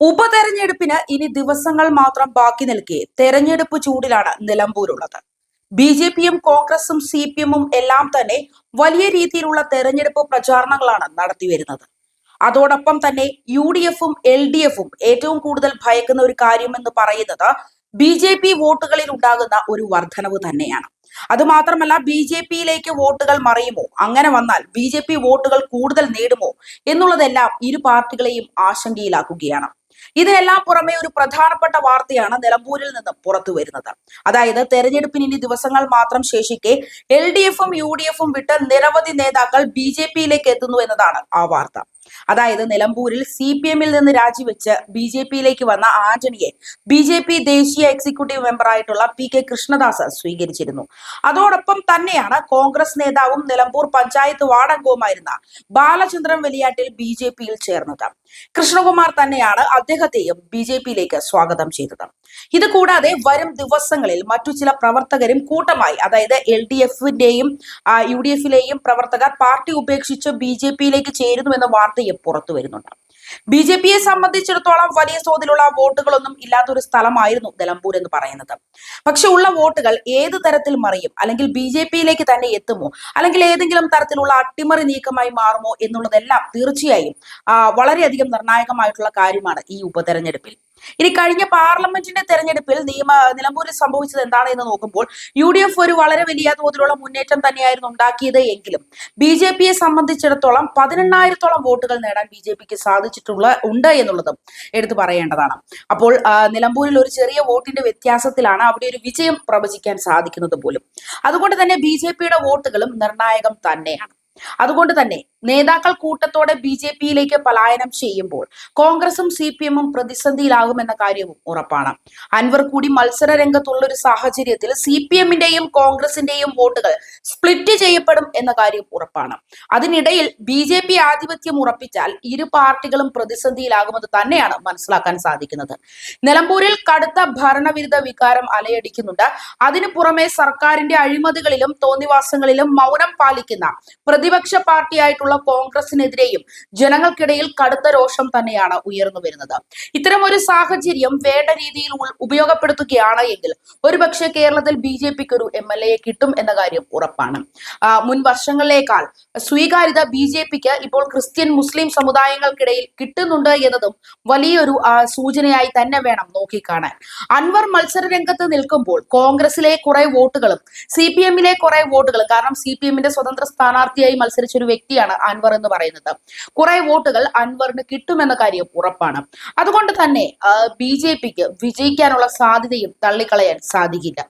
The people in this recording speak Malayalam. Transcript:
ഉപതെരഞ്ഞെടുപ്പിന് ഇനി ദിവസങ്ങൾ മാത്രം ബാക്കി നിൽക്കെ തെരഞ്ഞെടുപ്പ് ചൂടിലാണ് നിലമ്പൂരുള്ളത്. ബി ജെ പിയും കോൺഗ്രസും സി പി എമ്മും എല്ലാം തന്നെ വലിയ രീതിയിലുള്ള തെരഞ്ഞെടുപ്പ് പ്രചാരണങ്ങളാണ് നടത്തി വരുന്നത്. അതോടൊപ്പം തന്നെ യു ഡി എഫും എൽ ഡി എഫും ഏറ്റവും കൂടുതൽ ഭയക്കുന്ന ഒരു കാര്യമെന്ന് പറയുന്നത് ബി ജെ പി വോട്ടുകളിൽ ഉണ്ടാകുന്ന ഒരു വർധനവ് തന്നെയാണ്. അത് മാത്രമല്ല ബി ജെ പിയിലേക്ക് വോട്ടുകൾ മറിയുമോ? അങ്ങനെ വന്നാൽ ബി ജെ പി വോട്ടുകൾ കൂടുതൽ നേടുമോ? എന്നുള്ളതെല്ലാം ഇരു പാർട്ടികളെയും ആശങ്കയിലാക്കുകയാണ്. ഇതിനെല്ലാം പുറമെ ഒരു പ്രധാനപ്പെട്ട വാർത്തയാണ് നിലമ്പൂരിൽ നിന്ന് പുറത്തു വരുന്നത്. അതായത് തെരഞ്ഞെടുപ്പിന് ഇനി ദിവസങ്ങൾ മാത്രം ശേഷിക്കെ എൽ ഡി എഫും യു ഡി എഫും വിട്ട് നിരവധി നേതാക്കൾ ബി ജെ പിയിലേക്ക് എത്തുന്നു എന്നതാണ് ആ വാർത്ത. അതായത് നിലമ്പൂരിൽ സി പി എമ്മിൽ നിന്ന് രാജിവെച്ച് ബി ജെ പിയിലേക്ക് വന്ന ആന്റണിയെ ബി ജെ പി ദേശീയ എക്സിക്യൂട്ടീവ് മെമ്പറായിട്ടുള്ള പി കെ കൃഷ്ണദാസ് സ്വീകരിച്ചിരുന്നു. അതോടൊപ്പം തന്നെയാണ് കോൺഗ്രസ് നേതാവും നിലമ്പൂർ പഞ്ചായത്ത് വാർഡംഗവുമായിരുന്ന ബാലചന്ദ്രൻ വലിയാട്ടിൽ ബി ജെ പിയിൽ ചേർന്നത്. കൃഷ്ണകുമാർ തന്നെയാണ് അദ്ദേഹത്തെയും ബി ജെ പിയിലേക്ക് സ്വാഗതം ചെയ്തത് ഇത് കൂടാതെ വരും ദിവസങ്ങളിൽ മറ്റു ചില പ്രവർത്തകരും കൂട്ടമായി അതായത് എൽ ഡി എഫിന്റെയും യു ഡി എഫിലെയും പ്രവർത്തകർ പാർട്ടി ഉപേക്ഷിച്ച് ബി ജെ പിയിലേക്ക് ചേരുന്നു എന്ന വാർത്തയും പുറത്തു വരുന്നുണ്ട്. ബി ജെ പിയെ സംബന്ധിച്ചിടത്തോളം വലിയ തോതിലുള്ള വോട്ടുകളൊന്നും ഇല്ലാത്തൊരു സ്ഥലമായിരുന്നു നിലമ്പൂർ എന്ന് പറയുന്നത്. പക്ഷെ ഉള്ള വോട്ടുകൾ ഏത് തരത്തിൽ മറിയും അല്ലെങ്കിൽ ബി ജെ പിയിലേക്ക് തന്നെ എത്തുമോ? അല്ലെങ്കിൽ ഏതെങ്കിലും തരത്തിലുള്ള അട്ടിമറി നീക്കമായി മാറുമോ എന്നുള്ളതെല്ലാം തീർച്ചയായും വളരെയധികം നിർണായകമായിട്ടുള്ള കാര്യമാണ് ഈ ഉപതെരഞ്ഞെടുപ്പിൽ. ഇനി കഴിഞ്ഞ പാർലമെന്റിന്റെ തെരഞ്ഞെടുപ്പിൽ നിയമ നിലമ്പൂരിൽ സംഭവിച്ചത് എന്താണ് എന്ന് നോക്കുമ്പോൾ യു ഡി എഫ് ഒരു വളരെ വലിയ തോതിലുള്ള മുന്നേറ്റം തന്നെയായിരുന്നു ഉണ്ടാക്കിയത് എങ്കിലും ബി ജെ പിയെ സംബന്ധിച്ചിടത്തോളം പതിനെണ്ണായിരത്തോളം വോട്ടുകൾ നേടാൻ ബി ജെ പിക്ക് സാധിച്ചിട്ടുള്ള ഉണ്ട് എന്നുള്ളതും എടുത്തു പറയേണ്ടതാണ്. അപ്പോൾ നിലമ്പൂരിൽ ഒരു ചെറിയ വോട്ടിന്റെ വ്യത്യാസത്തിലാണ് അവിടെ ഒരു വിജയം പ്രവചിക്കാൻ സാധിക്കുന്നത് പോലും. അതുകൊണ്ട് തന്നെ ബി ജെ പിയുടെ വോട്ടുകളും നിർണായകം തന്നെയാണ്. അതുകൊണ്ട് തന്നെ നേതാക്കൾ കൂട്ടത്തോടെ ബി ജെ പിയിലേക്ക് പലായനം ചെയ്യുമ്പോൾ കോൺഗ്രസും സി പി എമ്മും പ്രതിസന്ധിയിലാകുമെന്ന കാര്യവും ഉറപ്പാണ്. അൻവർ കൂടി മത്സര രംഗത്തുള്ള ഒരു സാഹചര്യത്തിൽ സി പി എമ്മിന്റെയും കോൺഗ്രസിന്റെയും വോട്ടുകൾ സ്പ്ലിറ്റ് ചെയ്യപ്പെടും എന്ന കാര്യം ഉറപ്പാണ്. അതിനിടയിൽ ബി ജെ പി ആധിപത്യം ഉറപ്പിച്ചാൽ ഇരു പാർട്ടികളും പ്രതിസന്ധിയിലാകുമെന്ന് തന്നെയാണ് മനസ്സിലാക്കാൻ സാധിക്കുന്നത്. നിലമ്പൂരിൽ കടുത്ത ഭരണവിരുദ്ധ വികാരം അലയടിക്കുന്നുണ്ട്. അതിനു പുറമെ സർക്കാരിന്റെ അഴിമതികളിലും തോന്നിവാസങ്ങളിലും മൗനം പാലിക്കുന്ന പ്രതിപക്ഷ പാർട്ടിയായിട്ടുള്ള കോൺഗ്രസിനെതിരെയും ജനങ്ങൾക്കിടയിൽ കടുത്ത രോഷം തന്നെയാണ് ഉയർന്നു വരുന്നത്. ഇത്തരം ഒരു സാഹചര്യം വേണ്ട രീതിയിൽ ഉപയോഗപ്പെടുത്തുകയാണ് എങ്കിൽ ഒരുപക്ഷെ കേരളത്തിൽ ബി ജെ പിക്ക് ഒരു എം എൽ എയെ കിട്ടും എന്ന കാര്യം ഉറപ്പാണ്. മുൻ വർഷങ്ങളിലേക്കാൾ സ്വീകാര്യത ബി ജെ പിക്ക് ഇപ്പോൾ ക്രിസ്ത്യൻ മുസ്ലിം സമുദായങ്ങൾക്കിടയിൽ കിട്ടുന്നുണ്ട് എന്നതും വലിയൊരു സൂചനയായി തന്നെ വേണം നോക്കിക്കാണാൻ. അൻവർ മത്സര രംഗത്ത് നിൽക്കുമ്പോൾ കോൺഗ്രസിലെ കുറെ വോട്ടുകളും സി പി എമ്മിലെ കുറെ വോട്ടുകളും കാരണം സി പി എമ്മിന്റെ സ്വതന്ത്ര സ്ഥാനാർത്ഥിയായി മത്സരിച്ച ഒരു വ്യക്തിയാണ് അൻവർ എന്ന് പറയുന്നത്. കുറെ വോട്ടുകൾ അൻവറിന് കിട്ടുമെന്ന കാര്യം ഉറപ്പാണ്. അതുകൊണ്ട് തന്നെ ബി ജെ പിക്ക് വിജയിക്കാനുള്ള സാധ്യതയും തള്ളിക്കളയാൻ സാധിക്കില്ല.